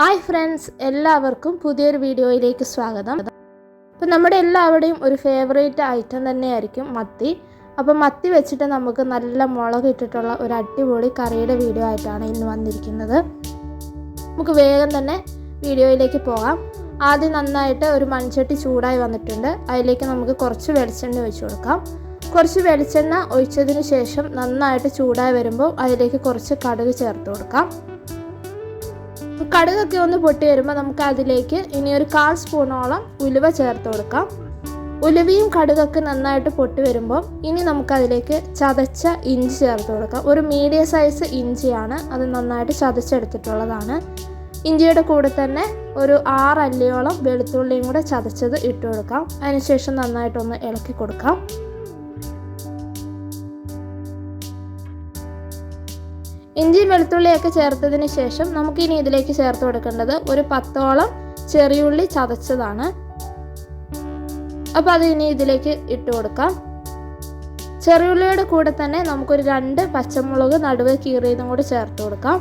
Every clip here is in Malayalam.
ഹായ് ഫ്രണ്ട്സ് എല്ലാവർക്കും പുതിയൊരു വീഡിയോയിലേക്ക് സ്വാഗതം. അപ്പം നമ്മുടെ എല്ലാവരുടെയും ഒരു ഫേവറേറ്റ് ഐറ്റം തന്നെയായിരിക്കും മത്തി. അപ്പം മത്തി വെച്ചിട്ട് നമുക്ക് നല്ല മുളക് ഇട്ടിട്ടുള്ള ഒരു അടിപൊളി കറിയുടെ വീഡിയോ ആയിട്ടാണ് ഇന്ന് വന്നിരിക്കുന്നത്. നമുക്ക് വേഗം തന്നെ വീഡിയോയിലേക്ക് പോകാം. ആദ്യം നന്നായിട്ട് ഒരു മൺചട്ടി ചൂടായി വന്നിട്ടുണ്ട്. അതിലേക്ക് നമുക്ക് കുറച്ച് വെളിച്ചെണ്ണ ഒഴിച്ചു കൊടുക്കാം. കുറച്ച് വെളിച്ചെണ്ണ ഒഴിച്ചതിന് ശേഷം നന്നായിട്ട് ചൂടായി വരുമ്പോൾ അതിലേക്ക് കുറച്ച് കടുക് ചേർത്ത് കൊടുക്കാം. കടുകൊക്കെ ഒന്ന് പൊട്ടി വരുമ്പോൾ നമുക്ക് അതിലേക്ക് ഇനി ഒരു കാൽ സ്പൂണോളം ഉലുവ ചേർത്ത് കൊടുക്കാം. ഉലുവയും കടുകൊക്കെ നന്നായിട്ട് പൊട്ടി വരുമ്പോൾ ഇനി നമുക്കതിലേക്ക് ചതച്ച ഇഞ്ചി ചേർത്ത് കൊടുക്കാം. ഒരു മീഡിയം സൈസ് ഇഞ്ചിയാണ് അത് നന്നായിട്ട് ചതച്ചെടുത്തിട്ടുള്ളതാണ്. ഇഞ്ചിയുടെ കൂടെ തന്നെ ഒരു ആറ് അല്ലിയോളം വെളുത്തുള്ളിയും കൂടെ ചതച്ചത് ഇട്ട് കൊടുക്കാം. അതിനുശേഷം നന്നായിട്ടൊന്ന് ഇളക്കി കൊടുക്കാം. ഇഞ്ചി വെളുത്തുള്ളിയൊക്കെ ചേർത്തതിന് ശേഷം നമുക്ക് ഇനി ഇതിലേക്ക് ചേർത്ത് കൊടുക്കേണ്ടത് ഒരു പത്തോളം ചെറിയുള്ളി ചതച്ചതാണ്. അപ്പോൾ അത് ഇനി ഇതിലേക്ക് ഇട്ട് കൊടുക്കാം. ചെറിയുള്ളിയുടെ കൂടെ തന്നെ നമുക്കൊരു രണ്ട് പച്ചമുളക് നടുവ് കീറിയതും കൂടി ചേർത്ത് കൊടുക്കാം.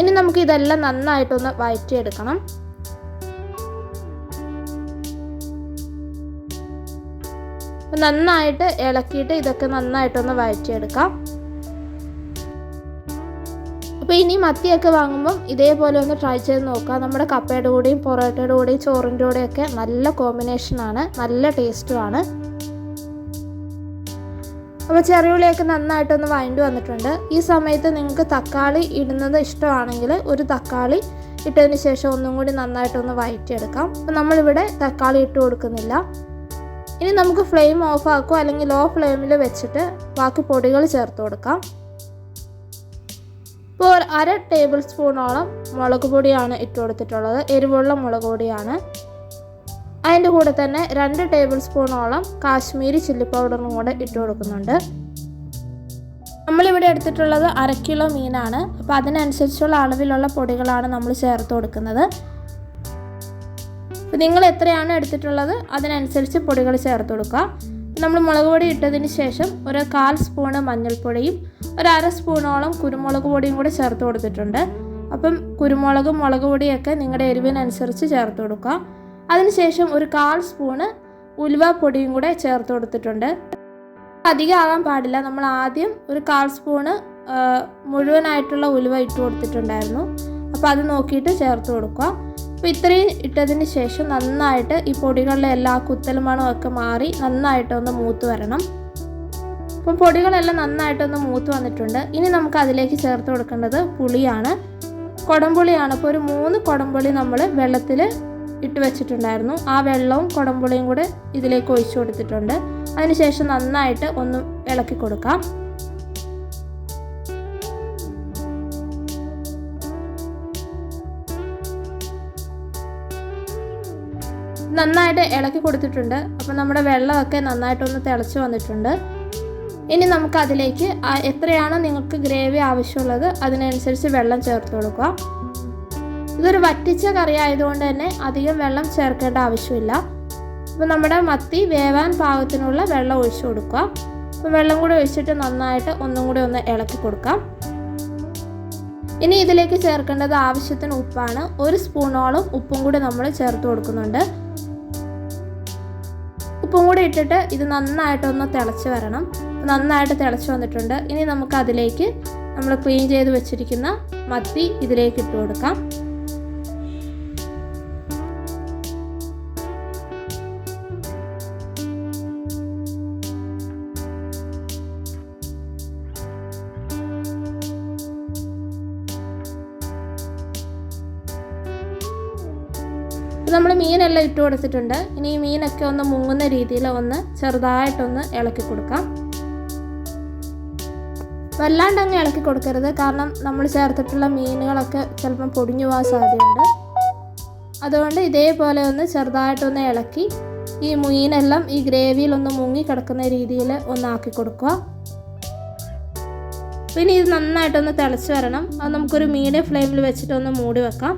ഇനി നമുക്ക് ഇതെല്ലാം നന്നായിട്ടൊന്ന് വഴറ്റിയെടുക്കണം നന്നായിട്ട് ഇളക്കിയിട്ട് ഇതൊക്കെ നന്നായിട്ടൊന്ന് വഴറ്റിയെടുക്കാം. അപ്പോൾ ഇനി മത്തിയൊക്കെ വാങ്ങുമ്പം ഇതേപോലെ ഒന്ന് ട്രൈ ചെയ്ത് നോക്കുക നമ്മുടെ കപ്പയുടെ കൂടെയും പൊറോട്ടയുടെ കൂടെയും ചോറിന്റെ കൂടെയൊക്കെ നല്ല കോമ്പിനേഷനാണ് നല്ല ടേസ്റ്റുമാണ് അപ്പോൾ ചെറിയുള്ളിയൊക്കെ നന്നായിട്ടൊന്ന് വഴണ്ടി വന്നിട്ടുണ്ട്. ഈ സമയത്ത് നിങ്ങൾക്ക് തക്കാളി ഇടുന്നത് ഇഷ്ടമാണെങ്കിൽ ഒരു തക്കാളി ഇട്ടതിന് ശേഷം ഒന്നും കൂടി നന്നായിട്ടൊന്ന് വഴറ്റിയെടുക്കാം. അപ്പോൾ നമ്മളിവിടെ തക്കാളി ഇട്ട് കൊടുക്കുന്നില്ല. ഇനി നമുക്ക് ഫ്ലെയിം ഓഫ് ആക്കുക അല്ലെങ്കിൽ ലോ ഫ്ലെയിമിൽ വെച്ചിട്ട് ബാക്കി പൊടികൾ ചേർത്ത് കൊടുക്കാം. ഇപ്പോൾ ഒരു അര ടേബിൾ സ്പൂണോളം മുളക് പൊടിയാണ് ഇട്ട് കൊടുത്തിട്ടുള്ളത്. എരിവുള്ള മുളക് പൊടിയാണ്. അതിന്റെ കൂടെ തന്നെ രണ്ട് ടേബിൾ സ്പൂണോളം കാശ്മീരി ചില്ലി പൗഡറും കൂടെ ഇട്ട് കൊടുക്കുന്നുണ്ട്. നമ്മളിവിടെ എടുത്തിട്ടുള്ളത് അര കിലോ മീനാണ്. അപ്പോൾ അതിനനുസരിച്ചുള്ള അളവിലുള്ള പൊടികളാണ് നമ്മൾ ചേർത്ത് കൊടുക്കുന്നത്. അപ്പോൾ നിങ്ങൾ എത്രയാണ് എടുത്തിട്ടുള്ളത്? അതിനനുസരിച്ച് പൊടികൾ ചേർത്ത് കൊടുക്കുക. നമ്മൾ മുളക് പൊടി ഇട്ടതിന് ശേഷം ഒരു കാൽ സ്പൂണ് മഞ്ഞൾപ്പൊടിയും ഒരു അര സ്പൂണോളം കുരുമുളക് പൊടിയും കൂടെ ചേർത്ത് കൊടുത്തിട്ടുണ്ട്. അപ്പം കുരുമുളകും മുളക് പൊടിയൊക്കെ നിങ്ങളുടെ എരിവിനനുസരിച്ച് ചേർത്ത് കൊടുക്കുക. അതിനുശേഷം ഒരു കാൽ സ്പൂണ് ഉലുവ പൊടിയും കൂടെ ചേർത്ത് കൊടുത്തിട്ടുണ്ട്. അധികം ആകാൻ പാടില്ല. നമ്മൾ ആദ്യം ഒരു കാൽ സ്പൂണ് മുഴുവനായിട്ടുള്ള ഉലുവ ഇട്ട് കൊടുത്തിട്ടുണ്ടായിരുന്നു. അപ്പോൾ അത് നോക്കിയിട്ട് ചേർത്ത് കൊടുക്കുക. അപ്പോൾ ഇത്രയും ഇട്ടതിന് ശേഷം നന്നായിട്ട് ഈ പൊടികളിലെ എല്ലാ കുത്തലും മണമൊക്കെ മാറി നന്നായിട്ടൊന്ന് മൂത്ത് വരണം. അപ്പം പൊടികളെല്ലാം നന്നായിട്ടൊന്ന് മൂത്ത് വന്നിട്ടുണ്ട്. ഇനി നമുക്ക് അതിലേക്ക് ചേർത്ത് കൊടുക്കേണ്ടത് പുളിയാണ്. കുടംപുളിയാണ്. അപ്പോൾ ഒരു മൂന്ന് കുടംപുളി നമ്മൾ വെള്ളത്തിൽ ഇട്ട് വെച്ചിട്ടുണ്ടായിരുന്നു. ആ വെള്ളവും കുടംപുളിയും കൂടെ ഇതിലേക്ക് ഒഴിച്ചു കൊടുത്തിട്ടുണ്ട്. അതിനുശേഷം നന്നായിട്ട് ഒന്ന് ഇളക്കി കൊടുക്കാം. നന്നായിട്ട് ഇളക്കി കൊടുത്തിട്ടുണ്ട്. അപ്പോൾ നമ്മുടെ വെള്ളമൊക്കെ നന്നായിട്ടൊന്ന് തിളച്ച് വന്നിട്ടുണ്ട്. ഇനി നമുക്ക് അതിലേക്ക് എത്രയാണോ നിങ്ങൾക്ക് ഗ്രേവി ആവശ്യമുള്ളത് അതിനനുസരിച്ച് വെള്ളം ചേർത്ത് കൊടുക്കുക. ഇതൊരു വറ്റിച്ച കറി ആയതുകൊണ്ട് തന്നെ അധികം വെള്ളം ചേർക്കേണ്ട ആവശ്യമില്ല. അപ്പോൾ നമ്മുടെ മത്തി വേവാൻ പാകത്തിനുള്ള വെള്ളം ഒഴിച്ചു കൊടുക്കുക. അപ്പോൾ വെള്ളം കൂടി ഒഴിച്ചിട്ട് നന്നായിട്ട് ഒന്നും കൂടി ഒന്ന് ഇളക്കി കൊടുക്കാം. ഇനി ഇതിലേക്ക് ചേർക്കേണ്ടത് ആവശ്യത്തിന് ഉപ്പാണ്. ഒരു സ്പൂണോളം ഉപ്പും കൂടി നമ്മൾ ചേർത്ത് കൊടുക്കുന്നുണ്ട്. ഉപ്പും കൂടി ഇട്ടിട്ട് ഇത് നന്നായിട്ടൊന്ന് തിളച്ച് വരണം. നന്നായിട്ട് തിളച്ച് വന്നിട്ടുണ്ട്. ഇനി നമുക്ക് അതിലേക്ക് നമ്മൾ ക്ലീൻ ചെയ്ത് വെച്ചിരിക്കുന്ന മത്തി ഇതിലേക്ക് ഇട്ട് കൊടുക്കാം. നമ്മൾ മീനെല്ലാം ഇട്ട് കൊടുത്തിട്ടുണ്ട്. ഇനി ഈ മീനൊക്കെ ഒന്ന് മുങ്ങുന്ന രീതിയിൽ ഒന്ന് ചെറുതായിട്ടൊന്ന് ഇളക്കി കൊടുക്കാം. വല്ലാണ്ട് അങ്ങ് ഇളക്കി കൊടുക്കരുത്. കാരണം നമ്മൾ ചേർത്തിട്ടുള്ള മീനുകളൊക്കെ ചിലപ്പം പൊടിഞ്ഞു പോകാൻ സാധ്യതയുണ്ട്. അതുകൊണ്ട് ഇതേപോലെ ഒന്ന് ചെറുതായിട്ടൊന്ന് ഇളക്കി ഈ മീനെല്ലാം ഈ ഗ്രേവിയിൽ ഒന്ന് മുങ്ങി കിടക്കുന്ന രീതിയിൽ ഒന്ന് ആക്കി കൊടുക്കുക. പിന്നെ ഇത് നന്നായിട്ടൊന്ന് തിളച്ച് വരണം. അത് നമുക്കൊരു മീഡിയം ഫ്ലെയിമിൽ വെച്ചിട്ടൊന്ന് മൂടി വെക്കാം.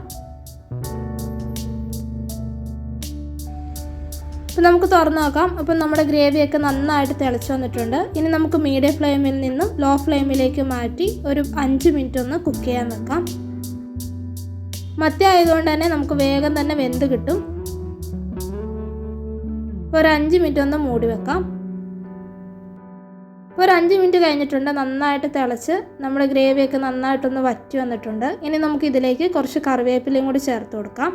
അപ്പം നമുക്ക് തുറന്ന് നോക്കാം. അപ്പം നമ്മുടെ ഗ്രേവിയൊക്കെ നന്നായിട്ട് തിളച്ച് വന്നിട്ടുണ്ട്. ഇനി നമുക്ക് മീഡിയം ഫ്ലെയിമിൽ നിന്നും ലോ ഫ്ലെയിമിലേക്ക് മാറ്റി ഒരു അഞ്ച് മിനിറ്റ് ഒന്ന് കുക്ക് ചെയ്യാൻ വെക്കാം. മത്തി ആയതുകൊണ്ട് തന്നെ നമുക്ക് വേഗം തന്നെ വെന്ത് കിട്ടും. ഒരു അഞ്ച് മിനിറ്റ് ഒന്ന് മൂടി വെക്കാം. ഒരു അഞ്ച് മിനിറ്റ് കഴിഞ്ഞിട്ടുണ്ട് നന്നായിട്ട് തിളച്ച്. നമ്മുടെ ഗ്രേവിയൊക്കെ നന്നായിട്ടൊന്ന് വറ്റി വന്നിട്ടുണ്ട്. ഇനി നമുക്ക് ഇതിലേക്ക് കുറച്ച് കറിവേപ്പിലയും കൂടി ചേർത്ത് കൊടുക്കാം.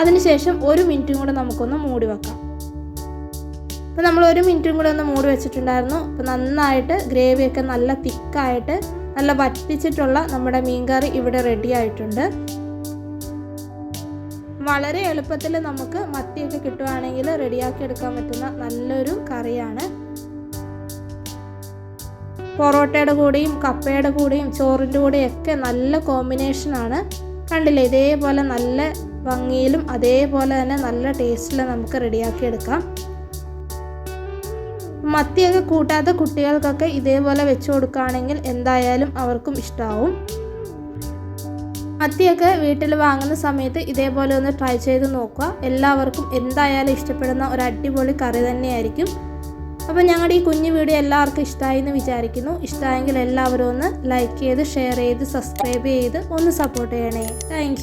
അതിനുശേഷം ഒരു മിനിറ്റും കൂടെ നമുക്കൊന്ന് മൂടി വെക്കാം. അപ്പോൾ നമ്മൾ ഒരു മിനിറ്റും കൂടെ ഒന്ന് മൂടി വെച്ചിട്ടുണ്ടായിരുന്നു. അപ്പോൾ നന്നായിട്ട് ഗ്രേവിയൊക്കെ നല്ല തിക്കായിട്ട് നല്ല വറ്റിച്ചിട്ടുള്ള നമ്മുടെ മീൻകറി ഇവിടെ റെഡി ആയിട്ടുണ്ട്. വളരെ എളുപ്പത്തിൽ നമുക്ക് മത്തിയൊക്കെ കിട്ടുവാണെങ്കിൽ റെഡിയാക്കി എടുക്കാൻ പറ്റുന്ന നല്ലൊരു കറിയാണ്. പൊറോട്ടയുടെ കൂടെയും കപ്പയുടെ കൂടെയും ചോറിന്റെ കൂടെയും ഒക്കെ നല്ല കോമ്പിനേഷനാണ്. കണ്ടില്ലേ? ഇതേപോലെ നല്ല ഭംഗിയിലും അതേപോലെ തന്നെ നല്ല ടേസ്റ്റിലും നമുക്ക് റെഡിയാക്കി എടുക്കാം. മത്തിയൊക്കെ കൂട്ടാത്ത കുട്ടികൾക്കൊക്കെ ഇതേപോലെ വെച്ച് കൊടുക്കുകയാണെങ്കിൽ എന്തായാലും അവർക്കും ഇഷ്ടമാവും മത്തിയൊക്കെ വീട്ടിൽ വാങ്ങുന്ന സമയത്ത് ഇതേപോലെ ഒന്ന് ട്രൈ ചെയ്ത് നോക്കുക. എല്ലാവർക്കും എന്തായാലും ഇഷ്ടപ്പെടുന്ന ഒരു അടിപൊളി കറി തന്നെയായിരിക്കും. അപ്പോൾ ഞങ്ങളുടെ ഈ കുഞ്ഞു വീഡിയോ എല്ലാവർക്കും ഇഷ്ടമായി എന്ന് വിചാരിക്കുന്നു. ഇഷ്ടമായെങ്കിൽ എല്ലാവരും ഒന്ന് ലൈക്ക് ചെയ്ത് ഷെയർ ചെയ്ത് സബ്സ്ക്രൈബ് ചെയ്ത് ഒന്ന് സപ്പോർട്ട് ചെയ്യണേ. താങ്ക്